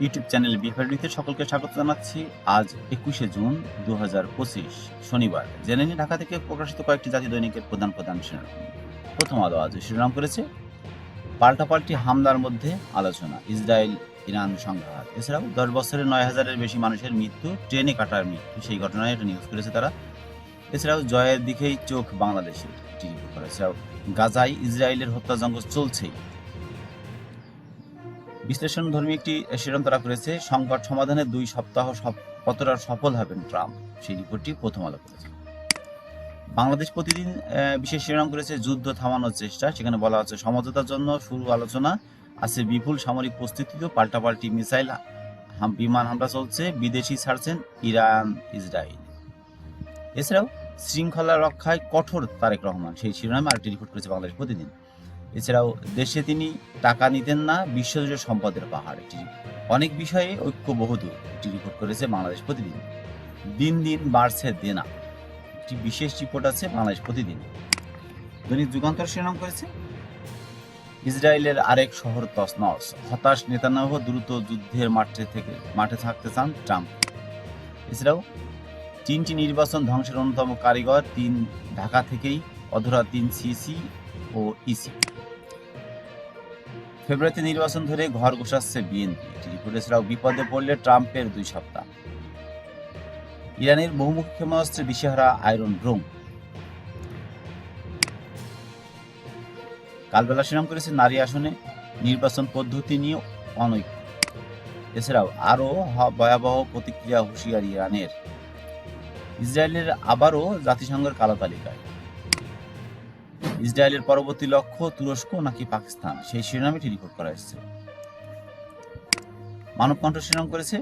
YouTube channel বিফারিতে সকলকে স্বাগত জানাচ্ছি। আজ একুশে জুন দু হাজার পঁচিশ, শনিবার। জেনে নিয়ে ঢাকা থেকে প্রকাশিত কয়েকটি জাতীয় দৈনিকের প্রধান প্রধান শিরোনাম। প্রথম আলো আজ শিরোনাম করেছে, পাল্টাপাল্টি হামলার মধ্যে আলোচনা, ইসরায়েল, ইরান সংঘাত। এছাড়াও দশ বছরে নয় হাজারের বেশি মানুষের মৃত্যু, ট্রেনে কাটার মৃত্যু, সেই ঘটনায় এটা নিউজ করেছে তারা। এছাড়াও জয়ের দিকেই চোখ বাংলাদেশের টিভি করে এছাড়াও গাজায় ইসরায়েলের হত্যাযজ্ঞ চলছেই। বিশ্লেষণ ধর্মী একটি শিরোনাম তারা করেছে, সংকট সমাধানে দুই সপ্তাহ কতটা সফল হবেন ট্রাম্প? সেই রিপোর্টটি প্রথম আলো করেছে। বাংলাদেশ প্রতিদিন বিশেষ শিরোনাম করেছে, যুদ্ধ থামানোর চেষ্টা। সেখানে বলা হচ্ছে, সমঝোতার জন্য শুরু আলোচনা। আছে বিপুল সামরিক প্রস্তুতিও, পাল্টাপাল্টি মিসাইল বিমান হামলা চলছে, বিদেশি ছাড়ছেন ইরান ইসরায়েল এছাড়াও, শৃঙ্খলা রক্ষায় কঠোর তারেক রহমান। সেই শিরোনামে আরেকটি রিপোর্ট করেছে বাংলাদেশ প্রতিদিন। এছাড়াও দেশে তিনি টাকা নিতেন না, বিশ্বজুড়ে সম্পদের পাহাড়। এটি অনেক বিষয়ে ঐক্য বহুদূর এটি রিপোর্ট করেছে বাংলাদেশ প্রতিদিন। দিন দিন বাড়ছে দেনা। একটি বিশেষ রিপোর্ট আছে বাংলাদেশ প্রতিদিন। দৈনিক যুগান্তর শিরোনাম করেছে, ইসরায়েলের আরেক শহর তসনস হতাশ নেতানাহ দ্রুত যুদ্ধের মাঠে থেকে, মাঠে থাকতে চান ট্রাম্প। এছাড়াও তিনটি নির্বাচন ধ্বংসের অন্যতম কারিগর, তিন ঢাকা থেকেই অধরা তিন সিসি ও ইসি। ফেব্রুয়ারিতে নির্বাচন ধরে ঘর গোসাচ্ছে বিএনপি। এছাড়াও বিপদে পড়লে ট্রাম্পের দুই সপ্তাহ। ইরানের বহুমুখী ক্ষেপণাস্ত্রে দিশেহারা আয়রন ড্রোম কালবেলা শিরাম করেছে নারী আসনে, নির্বাচন পদ্ধতি নিয়ে অনৈক্য। এছাড়াও আরও ভয়াবহ প্রতিক্রিয়া হুঁশিয়ারি ইরানের। ইসরায়েলের আবারও জাতিসংঘের কালো তালিকায়। ইসরায়েলের পরবর্তী লক্ষ্য তুরস্ক নাকি পাকিস্তান? সেই শিরোনামে এটি রিপোর্ট করা হয়েছে। মানবকণ্ঠ শিরোনাম করেছে,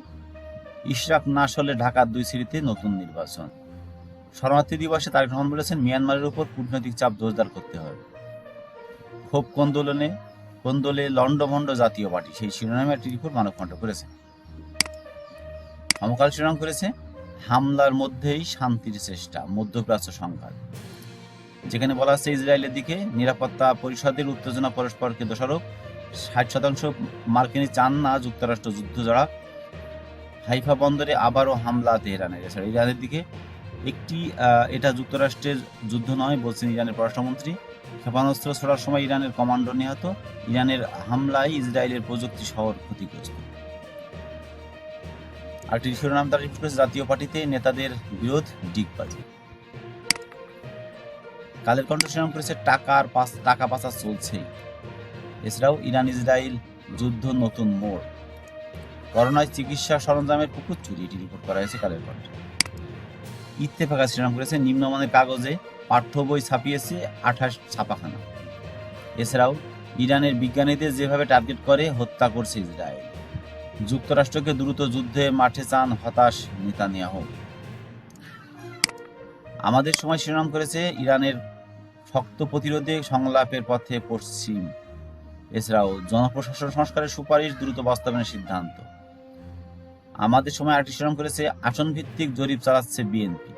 ইশরাক নাশ হলে ঢাকার দুই সিটিতে নতুন নির্বাচন। শরণার্থী দিবসে তারেক রহমান বলেছেন, মিয়ানমারের উপর কূটনৈতিক চাপ জোরদার করতে হবে। ক্ষোভ কোন্দোলনে, কোন্দোলে লন্ডভন্ড জাতীয় পার্টি, সেই শিরোনামে একটি রিপোর্ট মানবকণ্ঠ করেছে। সমকাল শিরোনাম করেছে, হামলার মধ্যেই শান্তির চেষ্টা, মধ্যপ্রাচ্য সংঘাত। যেখানে বলা হচ্ছে ইসরায়েলের দিকে নিরাপত্তা পরিষদের উত্তেজনা পরস্পরকে দোষারোপ। ষাট শতাংশ মার্কিনী চান না যুক্তরাষ্ট্র যুদ্ধ জড়া। হাইফা বন্দরে আবারও হামলা তেহরানের এছাড়া ইরানের দিকে একটি এটা যুক্তরাষ্ট্রের যুদ্ধ নয়, বলছেন ইরানের পররাষ্ট্রমন্ত্রী। ক্ষেপণাস্ত্র ছোড়ার সময় ইরানের কমান্ডো নিহত। ইরানের হামলায় ইসরায়েলের প্রযুক্তি শহর ক্ষতিগ্রস্ত। আরেকটি শিরোনাম তার জাতীয় পার্টিতে নেতাদের বিরোধ, ডিগবাজি। কালের কণ্ঠ শিরোনাম করেছে, টাকার পাস টাকা পাচার চলছেই। এছাড়াও ইরান, ইসরায়েল যুদ্ধ, নতুন মোড়। করোনায় চিকিৎসা সরঞ্জামের পুকুর চুরি, এটি রিপোর্ট করা হয়েছে কালের কণ্ঠে। ইত্তেফাকা শিরোনাম করেছে, নিম্নমানের কাগজে পাঠ্য বই ছাপিয়েছে আঠাশ ছাপাখানা। এছাড়াও ইরানের বিজ্ঞানীদের যেভাবে টার্গেট করে, হত্যা করছে ইসরায়েল। যুক্তরাষ্ট্রকে দ্রুত যুদ্ধে মাঠে চান হতাশ নেতানিয়াহু। আমাদের সময় শিরোনাম করেছে ইরানের শক্ত প্রতিরোধে সংলাপের পথে পশ্চিম। এছাড়াও জনপ্রশাসন সংস্কারের সুপারিশ দ্রুত বাস্তবায়নের সিদ্ধান্ত। আমাদের সময় আরেকটি শিরোনাম করেছে আসন ভিত্তিক জরিপ চালাচ্ছে বিএনপি।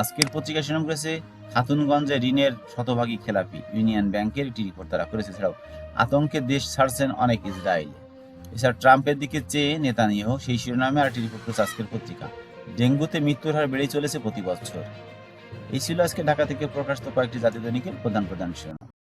আজকের পত্রিকা শিরোনাম করেছে, খাতুনগঞ্জে ঋণের শতভাগী খেলাপি ইউনিয়ন ব্যাংকের একটি রিপোর্ট তারা করেছে। এছাড়াও আতঙ্কে দেশ ছাড়ছেন অনেক ইসরায়েল। এছাড়া ট্রাম্পের দিকে চেয়ে নেতানিয়াহু সেই শিরোনামে আরেকটি রিপোর্ট করেছে আজকের পত্রিকা। ডেঙ্গুতে মৃত্যুর হার বেড়েই চলেছে প্রতি বছর। এই ছিল আজকে ঢাকা থেকে প্রকাশিত কয়েকটি জাতীয় দৈনিকের প্রধান প্রধান শিরোনাম।